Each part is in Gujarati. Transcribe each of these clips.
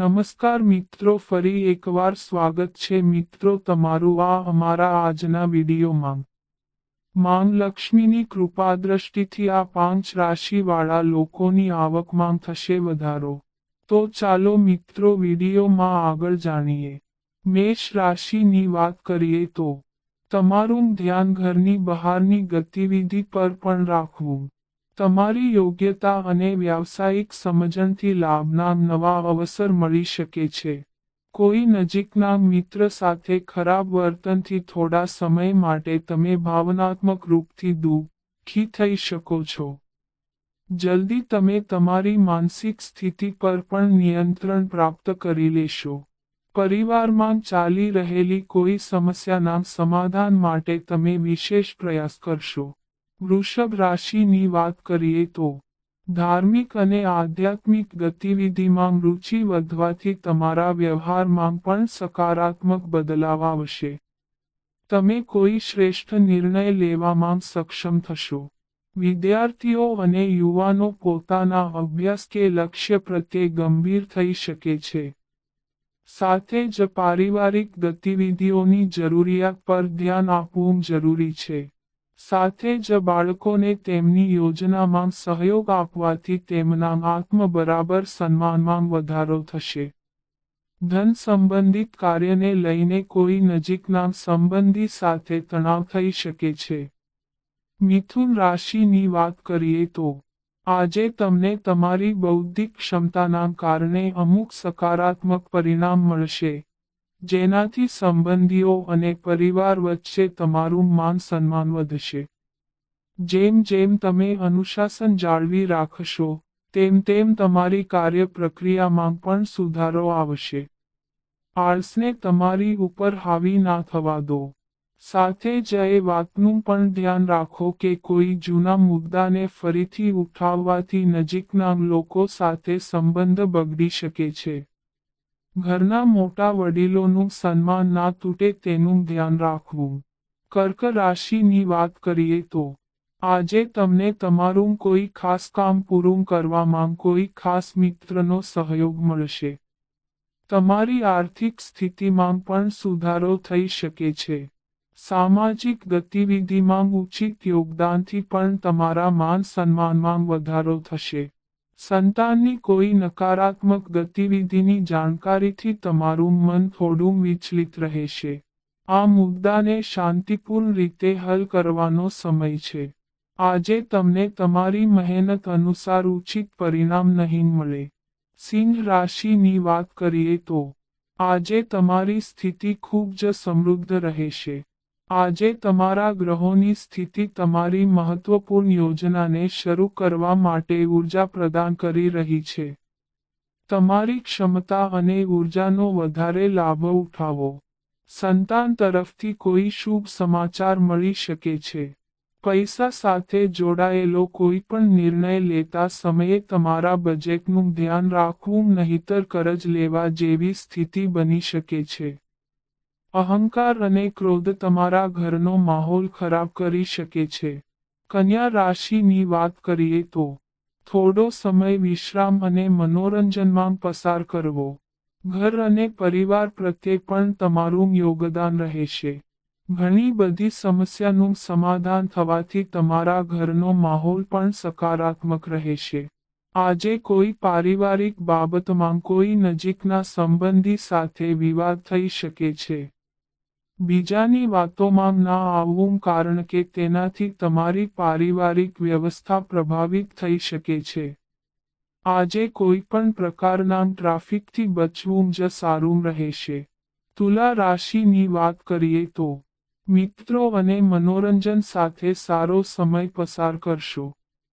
નમસ્કાર મિત્રો, ફરી એકવાર સ્વાગત છે મિત્રો તમારું આ અમારા આજના વિડીયોમાં. માંગ લક્ષ્મીની કૃપા દ્રષ્ટિથી આ પાંચ રાશિવાળા લોકોની આવકમાં થશે વધારો. તો ચાલો મિત્રો વિડીયોમાં આગળ જાણીએ. મેષ રાશિની વાત કરીએ તો, તમારું ધ્યાન ઘરની બહારની ગતિવિધિ પર પણ રાખવું. તમારી યોગ્યતા અને વ્યાવસાયિક સમજણથી લાભના નવા અવસર મળી શકે છે. કોઈ નજીકના મિત્ર સાથે ખરાબ વર્તનથી થોડા સમય માટે તમે ભાવનાત્મક રૂપથી દુઃખી થઈ શકો છો. જલ્દી તમે તમારી માનસિક સ્થિતિ પર પણ નિયંત્રણ પ્રાપ્ત કરી લેશો. પરિવારમાં ચાલી રહેલી કોઈ સમસ્યાના સમાધાન માટે તમે વિશેષ પ્રયાસ કરશો. વૃષભ રાશિની વાત કરીએ તો, ધાર્મિક અને આધ્યાત્મિક ગતિવિધિમાં રુચિ વધવાથી તમારા વ્યવહારમાં પણ સકારાત્મક બદલાવ આવશે. તમે કોઈ શ્રેષ્ઠ નિર્ણય લેવામાં સક્ષમ થશો. વિદ્યાર્થીઓ અને યુવાનો પોતાના અભ્યાસ કે લક્ષ્ય પ્રત્યે ગંભીર થઈ શકે છે. સાથે જ પારિવારિક ગતિવિધિઓની જરૂરિયાત પર ધ્યાન આપવું જરૂરી છે. સાથે જ બાળકોને તેમની યોજનામાં સહયોગ આપવાથી તેમના આત્મ બરાબર સન્માનમાં વધારો થશે. ધન સંબંધિત કાર્યને લઈને કોઈ નજીકના સંબંધી સાથે તણાવ થઈ શકે છે. મિથુન રાશિની વાત કરીએ તો, આજે તમને તમારી બૌદ્ધિક ક્ષમતાના કારણે અમુક સકારાત્મક પરિણામ મળશે. જેનાથી સંબંધીઓ અને પરિવાર વચ્ચે તમારું માન સન્માન વધશે. જેમ જેમ તમે અનુશાસન જાળવી રાખશો, તેમ તેમ તમારી કાર્ય પ્રક્રિયામાં પણ સુધારો આવશે. આળસને તમારી ઉપર હાવી ના થવા દો. સાથે જ એ વાતનું પણ ધ્યાન રાખો કે કોઈ જૂના મુદ્દાને ફરીથી ઉઠાવવાથી નજીકના લોકો સાથે સંબંધ બગડી શકે છે. ઘરના મોટા વડીલોનું સન્માન ના તૂટે તેનું ધ્યાન રાખવું. કર્ક રાશિની વાત કરીએ તો, આજે તમને તમારું કોઈ ખાસ કામ પૂરું કરવામાં કોઈ ખાસ મિત્રનો સહયોગ મળશે. તમારી આર્થિક સ્થિતિમાં પણ સુધારો થઈ શકે છે. સામાજિક ગતિવિધિમાં ઉચિત યોગદાનથી પણ તમારા માન સન્માનમાં વધારો થશે. સંતાનની કોઈ નકારાત્મક ગતિવિધિની જાણકારીથી તમારું મન થોડું વિચલિત રહેશે. આ મુદ્દાને શાંતિપૂર્ણ રીતે હલ કરવાનો સમય છે. આજે તમને તમારી મહેનત અનુસાર ઉચિત પરિણામ નહીં મળે. સિંહ રાશિની વાત કરીએ તો, આજે તમારી સ્થિતિ ખૂબ જ સમૃદ્ધ રહેશે. આજે તમારા ગ્રહોની સ્થિતિ તમારી મહત્વપૂર્ણ યોજનાને શરૂ કરવા માટે ઊર્જા પ્રદાન કરી રહી છે. તમારી ક્ષમતા અને ઉર્જાનો વધારે લાભ ઉઠાવો. સંતાન તરફથી કોઈ શુભ સમાચાર મળી શકે છે. પૈસા સાથે જોડાયેલો કોઈ પણ નિર્ણય લેતા સમયે તમારા બજેટનું ધ્યાન રાખવું નહીતર કરજ લેવા જેવી સ્થિતિ બની શકે છે. અહંકાર અને ક્રોધ તમારા ઘરનો માહોલ ખરાબ કરી શકે છે. કન્યા રાશિની વાત કરીએ તો, થોડો સમય વિશ્રામ અને મનોરંજનમાં પસાર કરવો. ઘર અને પરિવાર પ્રત્યે પણ તમારું યોગદાન રહેશે. ઘણી બધી સમસ્યાનું સમાધાન થવાથી તમારા ઘરનો માહોલ પણ સકારાત્મક રહેશે. આજે કોઈ પારિવારિક બાબતમાં કોઈ નજીકના સંબંધી સાથે વિવાદ થઈ શકે છે. બીજાની વાતોમાં ના આવવું કારણ કે તેનાથી તમારી પારિવારિક વ્યવસ્થા પ્રભાવિત થઈ શકે છે. આજે કોઈ પણ પ્રકારના ટ્રાફિકથી બચવું જ સારું રહેશે. તુલા રાશિની વાત કરીએ તો, મિત્રો અને મનોરંજન સાથે સારો સમય પસાર કરશો.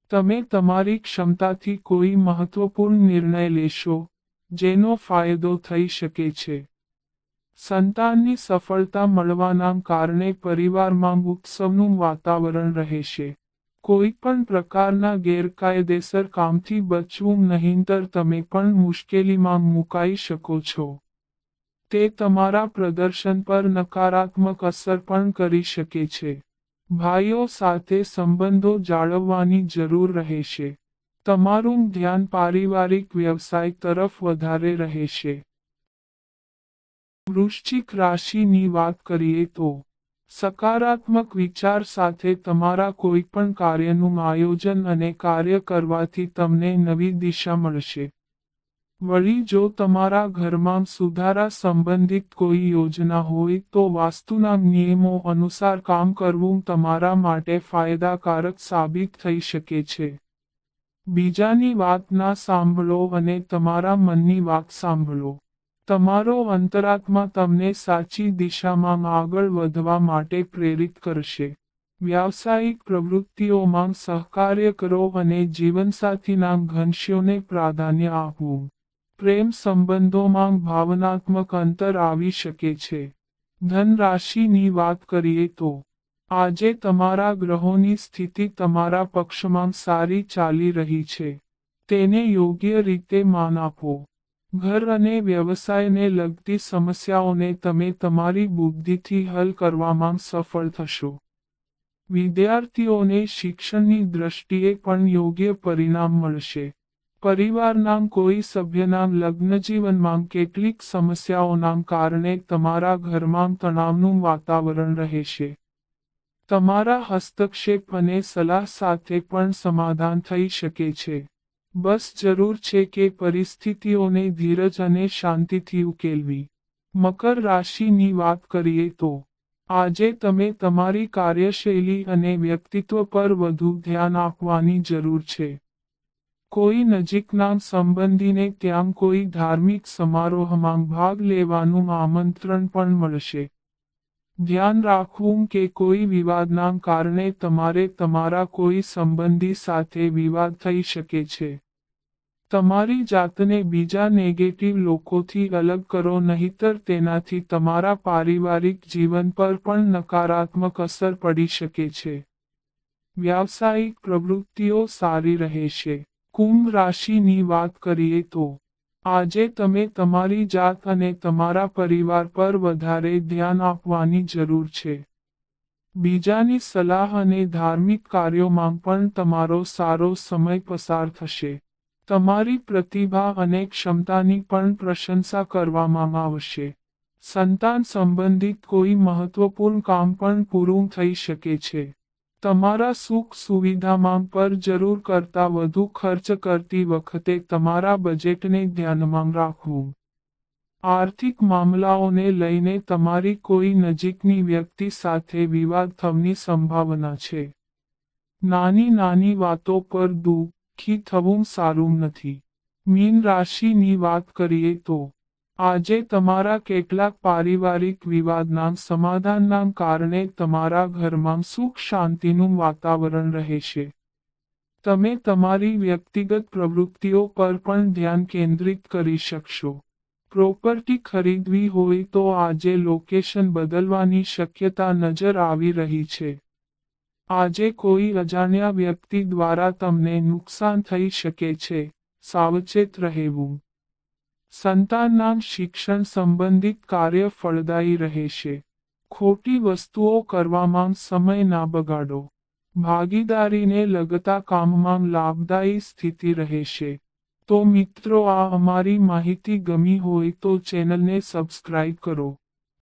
તમે તમારી ક્ષમતાથી કોઈ મહત્વપૂર્ણ નિર્ણય લેશો, જેનો ફાયદો થઈ શકે છે. સંતાનની સફળતા મળવાના કારણે પરિવારમાં ઉત્સવનું વાતાવરણ રહેશે કોઈ પણ પ્રકારના ગેરકાયદેસર કામથી બચવું નહીંતર તમે પણ મુશ્કેલીમાં મુકાઈ શકો છો. તે તમારા પ્રદર્શન પર નકારાત્મક અસર પણ કરી શકે છે. ભાઈઓ સાથે સંબંધો જાળવવાની જરૂર રહેશે તમારું ધ્યાન પારિવારિક વ્યવસાય તરફ વધારે રહેશે વૃશ્ચિક રાશિની વાત કરીએ તો સકારાત્મક વિચાર સાથે તમારા કોઈ પણ કાર્યનું આયોજન અને કાર્ય કરવાથી તમને નવી દિશા મળશે. વળી જો તમારા ઘરમાં સુધારા સંબંધિત કોઈ યોજના હોય તો વાસ્તુના નિયમો અનુસાર કામ કરવું તમારા માટે ફાયદાકારક સાબિત થઈ શકે છે. બીજાની વાત ના સાંભળો અને તમારા મનની વાત સાંભળો. તમારો અંતરાત્મા તમને સાચી દિશામાં આગળ વધવા માટે પ્રેરિત કરશે. વ્યાવસાયિક પ્રવૃત્તિઓમાં સહકાર્ય કરો અને જીવનસાથીના ઘનશ્યોને પ્રાધાન્ય આપવું પ્રેમ સંબંધોમાં ભાવનાત્મક અંતર આવી શકે છે. ધન રાશિની વાત કરીએ તો, આજે તમારા ગ્રહોની સ્થિતિ તમારા પક્ષમાં સારી ચાલી રહી છે. તેને યોગ્ય રીતે માન આપો. ઘર અને વ્યવસાયને લગતી સમસ્યાઓને તમે તમારી બુદ્ધિથી હલ કરવામાં સફળ થશો. વિદ્યાર્થીઓને શિક્ષણની દ્રષ્ટિએ પણ યોગ્ય પરિણામ મળશે. પરિવારના કોઈ સભ્યના લગ્નજીવનમાં કેટલીક સમસ્યાઓના કારણે તમારા ઘરમાં તણાવનું વાતાવરણ રહેશે. તમારા હસ્તક્ષેપ અને સલાહ સાથે પણ સમાધાન થઈ શકે છે. બસ જરૂર છે કે પરિસ્થિતિઓને ધીરજ અને શાંતિથી ઉકેલવી. મકર રાશિની વાત કરીએ તો, આજે તમે તમારી કાર્યશૈલી અને વ્યક્તિત્વ પર વધુ ધ્યાન આપવાની જરૂર છે. કોઈ નજીકના સંબંધીને ત્યાં કોઈ ધાર્મિક સમારોહમાં ભાગ લેવાનું આમંત્રણ પણ મળશે. ધ્યાન રાખવું કે કોઈ વિવાદના કારણે તમારે તમારા કોઈ સંબંધી સાથે વિવાદ થઈ શકે છે. તમારી જાતને બીજા નેગેટિવ લોકોથી અલગ કરો, નહીતર તેનાથી તમારા પારિવારિક જીવન પર પણ નકારાત્મક અસર પડી શકે છે. વ્યાવસાયિક પ્રવૃત્તિઓ સારી રહેશે. કુંભ રાશિની વાત કરીએ તો, આજે તમે તમારી જાત અને તમારા પરિવાર પર વધારે ધ્યાન આપવાની જરૂર છે. બીજાની સલાહ અને ધાર્મિક કાર્યોમાં પણ તમારો સારો સમય પસાર થશે. તમારી પ્રતિભા અને ક્ષમતાની પણ પ્રશંસા કરવામાં આવશે. સંતાન સંબંધિત કોઈ મહત્વપૂર્ણ કામ પણ પૂરું થઈ શકે છે. તમારા સુખ સુવિધામાં પર જરૂર કરતા વધુ ખર્ચ કરતી વખતે તમારા બજેટને ધ્યાનમાં રાખવું. આર્થિક મામલાઓને લઈને તમારી કોઈ નજીકની વ્યક્તિ સાથે વિવાદ થવાની સંભાવના છે. નાની નાની વાતો પર દુઃખ દુઃખી થવું સારું નથી. મીન રાશિની વાત કરીએ તો, આજે તમારા કેટલાક પારિવારિક વિવાદના સમાધાનના કારણે તમારા ઘરમાં સુખ શાંતિનું વાતાવરણ રહેશે. તમે તમારી વ્યક્તિગત પ્રવૃત્તિઓ પર પણ ધ્યાન કેન્દ્રિત કરી શકશો. પ્રોપર્ટી ખરીદવી હોય તો આજે લોકેશન બદલવાની શક્યતા નજર આવી રહી છે. આજે કોઈ અજાણ્યા વ્યક્તિ દ્વારા તમને નુકસાન થઈ શકે છે, સાવચેત રહેવું. સંતાનના શિક્ષણ સંબંધિત કાર્ય ફળદાયી રહેશે. ખોટી વસ્તુઓ કરવામાં સમય ના બગાડો. ભાગીદારીને લગતા કામમાં લાભદાયી સ્થિતિ રહેશે. તો મિત્રો આ અમારી માહિતી ગમી હોય તો ચેનલને સબસ્ક્રાઇબ કરો.